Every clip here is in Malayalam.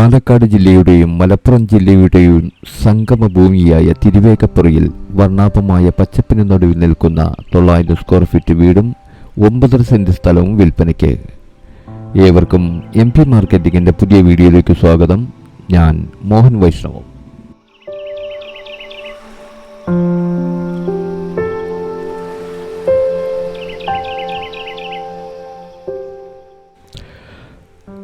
പാലക്കാട് ജില്ലയുടെയും മലപ്പുറം ജില്ലയുടെയും സംഗമഭൂമിയായ തിരുവേഗപ്പുറയിൽ വർണാഭമായ പച്ചപ്പിന് നടുവിൽ നിൽക്കുന്ന തൊള്ളായിരം സ്ക്വയർ ഫീറ്റ് വീടും ഒമ്പതര സെന്റ് സ്ഥലവും വിൽപ്പനയ്ക്ക്. ഏവർക്കും എം പി മാർക്കറ്റിംഗിന്റെ പുതിയ വീഡിയോയിലേക്ക് സ്വാഗതം. ഞാൻ മോഹൻ വൈഷ്ണവം.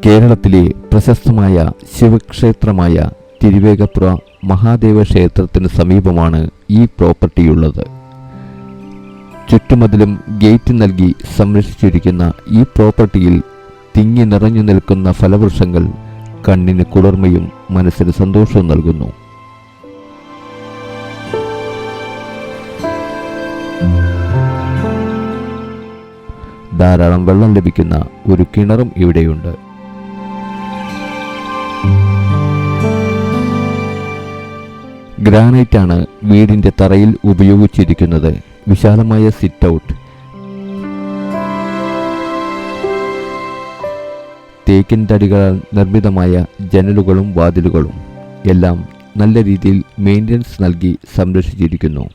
കേരളത്തിലെ പ്രശസ്തമായ ശിവക്ഷേത്രമായ തിരുവേഗപ്പുറ മഹാദേവ ക്ഷേത്രത്തിന് സമീപമാണ് ഈ പ്രോപ്പർട്ടിയുള്ളത്. ചുറ്റുമതിലും ഗേറ്റ് നൽകി സംരക്ഷിച്ചിരിക്കുന്ന ഈ പ്രോപ്പർട്ടിയിൽ തിങ്ങി നിറഞ്ഞു നിൽക്കുന്ന ഫലവൃക്ഷങ്ങൾ കണ്ണിന് കുളിർമയും മനസ്സിന് സന്തോഷവും നൽകുന്നു. ധാരാളം വെള്ളം ലഭിക്കുന്ന ഒരു കിണറും ഇവിടെയുണ്ട്. ഗ്രാനൈറ്റ് ആണ് വീടിന്റെ തറയിൽ ഉപയോഗിച്ചിരിക്കുന്നത്. വിശാലമായ സിറ്റ് ഔട്ട് തേക്കിൻ തടികളാൽ നിർമ്മിതമായ ജനലുകളും വാതിലുകളും എല്ലാം നല്ല രീതിയിൽ മെയിന്റനൻസ് നൽകി സംരക്ഷിച്ചിരിക്കുന്നു.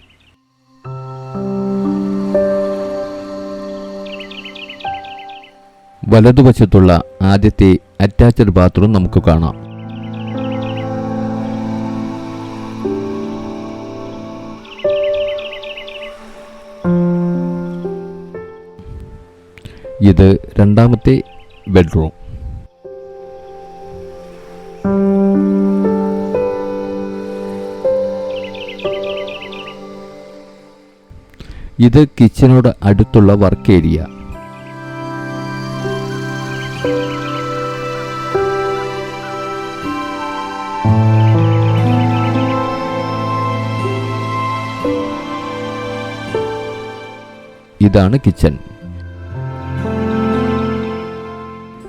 വലതുവശത്തുള്ള ആദ്യത്തെ അറ്റാച്ച്ഡ് ബാത്റൂം നമുക്ക് കാണാം. ഇത് രണ്ടാമത്തെ ബെഡ്റൂം. ഇത് കിച്ചനോട് അടുത്തുള്ള വർക്ക് ഏരിയ. ഇതാണ് കിച്ചൺ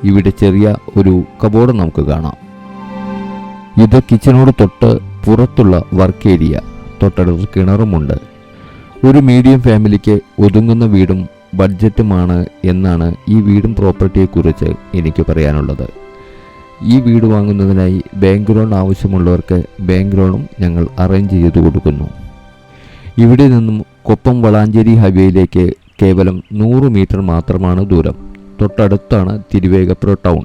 ഇവിടെ ചെറിയ ഒരു കബോർഡ് നമുക്ക് കാണാം. ഇത് കിച്ചനോട് തൊട്ട് പുറത്തുള്ള വർക്ക് ഏരിയ തൊട്ടടുത്ത് കിണറുമുണ്ട്. ഒരു മീഡിയം ഫാമിലിക്ക് ഒതുങ്ങുന്ന വീടും ബഡ്ജറ്റുമാണ് എന്നാണ് ഈ വീടും പ്രോപ്പർട്ടിയെക്കുറിച്ച് എനിക്ക് പറയാനുള്ളത്. ഈ വീട് വാങ്ങുന്നതിനായി ബാങ്ക് ലോൺ ആവശ്യമുള്ളവർക്ക് ബാങ്ക് ലോണും ഞങ്ങൾ അറേഞ്ച് ചെയ്തു കൊടുക്കുന്നു. ഇവിടെ നിന്നും കൊപ്പം വളാഞ്ചേരി ഹൈവേയിലേക്ക് കേവലം നൂറ് മീറ്റർ മാത്രമാണ് ദൂരം. തൊട്ടടുത്താണ് തിരുവേഗപ്പുറ ടൗൺ.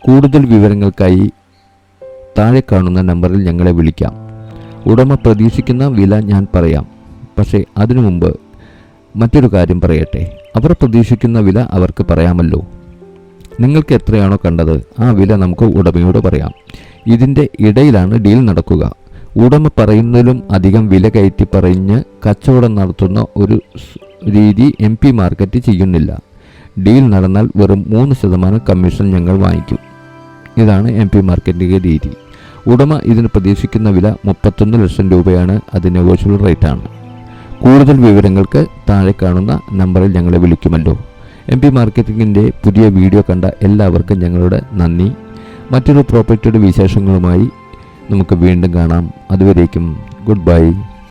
കൂടുതൽ വിവരങ്ങൾക്കായി താഴെ കാണുന്ന നമ്പറിൽ ഞങ്ങളെ വിളിക്കാം. ഉടമ പ്രതീക്ഷിക്കുന്ന വില ഞാൻ പറയാം. പക്ഷേ അതിനു മുമ്പ് മറ്റൊരു കാര്യം പറയട്ടെ. അവർ പ്രതീക്ഷിക്കുന്ന വില അവർക്ക് പറയാമല്ലോ. നിങ്ങൾക്ക് എത്രയാണോ കണ്ടത് ആ വില നമുക്ക് ഉടമയോട് പറയാം. ഇതിന്റെ ഇടയിലാണ് ഡീൽ നടക്കുക. ഉടമ പറയുന്നതിലും അധികം വില കയറ്റി പറഞ്ഞ് കച്ചവടം നടത്തുന്ന ഒരു രീതി എം പി മാർക്കറ്റ് ചെയ്യുന്നില്ല. ഡീൽ നടന്നാൽ വെറും മൂന്ന് ശതമാനം കമ്മീഷൻ ഞങ്ങൾ വാങ്ങിക്കും. ഇതാണ് എം പി മാർക്കറ്റിന്റെ രീതി. ഉടമ ഇതിന് പ്രതീക്ഷിക്കുന്ന വില മുപ്പത്തൊന്ന് ലക്ഷം രൂപയാണ്. അത് നെഗോഷ്യബിൾ റേറ്റ് ആണ്. കൂടുതൽ വിവരങ്ങൾക്ക് താഴെ കാണുന്ന നമ്പറിൽ ഞങ്ങളെ വിളിക്കുമല്ലോ. എം പി മാർക്കറ്റിങ്ങിന്റെ പുതിയ വീഡിയോ കണ്ട എല്ലാവർക്കും ഞങ്ങളുടെ നന്ദി. മറ്റൊരു പ്രോപ്പർട്ടിയുടെ വിശേഷങ്ങളുമായി നമുക്ക് വീണ്ടും കാണാം. അതുവരേക്കും ഗുഡ് ബൈ.